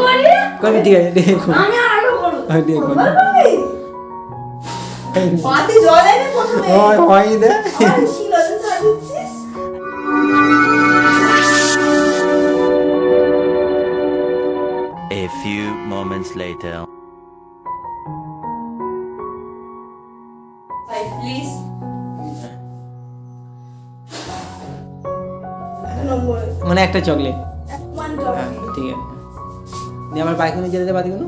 করি করবি ঠিক আছে দেখো দেখো হয় দে। A few moments later. Please number মানে একটা চকলেট হ্যাঁ ঠিক আছে। আমার বাইকুনে যেতে বাদিকুনো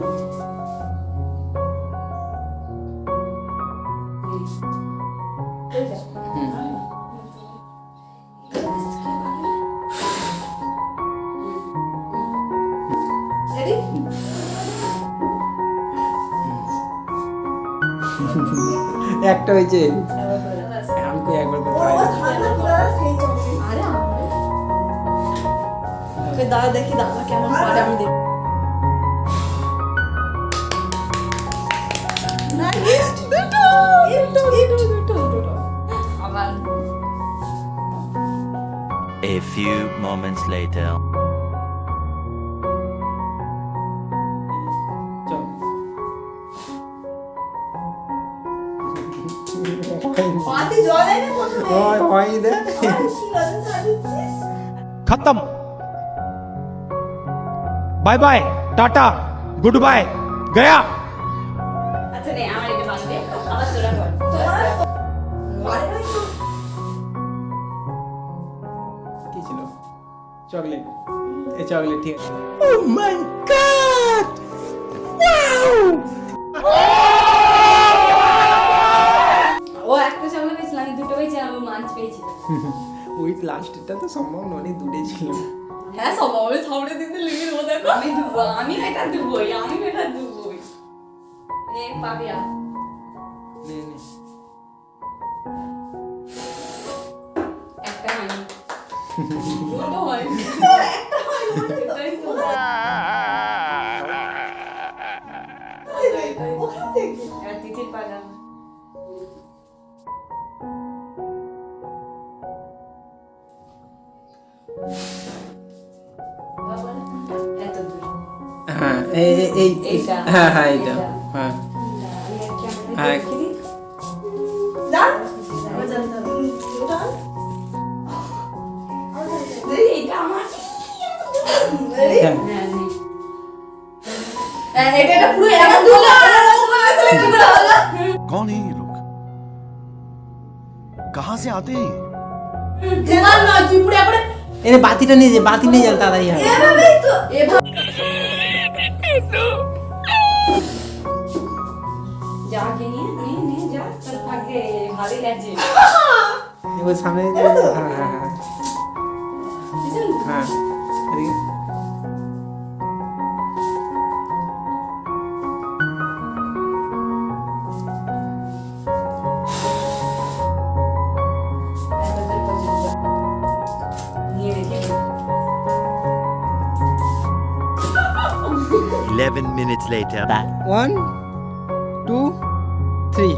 রেডি একটা হয়েছে। একবার দাদা দেখি দাদা কেমন পারে আমি দেখি। না গিফট দুটো গিফট গিফট দুটো দুটো আবার A few moments later. চল পাতি জল এনে প্রথমে হয় হয় আচ্ছা নে আমার এটা ভালো আবার তোরা কর তোমার আরে ভাই তো কি ছিল? চকলেট। এই চকলেট ঠিক আছে। ও একটা চকলেট পেয়েছিল আমি দুটো পেয়েছিলাম ও মাছ পেয়েছিল ওই লাস্টেরটা তো সম্ভব নয় অনেক দূরে ছিল। হ্যাঁ সব আমি সামনে দিতে লিখে দেবো দেখো। আমি দুবো আমি এটা দুবোই আমি এটা দুবোই নে পাবি আর নে নে একটা হয়নি দুটো হয়নি এটাই তো ওখান থেকে এবার তিতির পাগা এত দূর হ্যাঁ এই এই- এই এইটা। হ্যাঁ হ্যাঁ এইটা এইটা। হ্যাঁ আমি হ্যাঁ। একটা দেখি জান আমার জানতে হবে ওটা দিদি, এটা আমার রেডি হ্যাঁ হ্যাঁ নে। হ্যাঁ এটা এটা পুরো এমন দুটো তাহলে কি করে হলো कौन है ये लोग कहां से आते हैं ये? তোমার নয় তুই পুরো একবারে এনে বাতিটা নিয়ে যা বাতি নিয়ে যান তাড়াতাড়ি হয় এভাবেই তো এভাবে যা কে নিয়ে নিয়ে নিয়ে যা তোর ভাগ্যে ভালোই লাগছে এবার সামনে দিয়ে দে। হ্যাঁ হ্যাঁ হ্যাঁ হ্যাঁ এদিকে। নিয়ে রেখে দে। 11 minutes later. One two three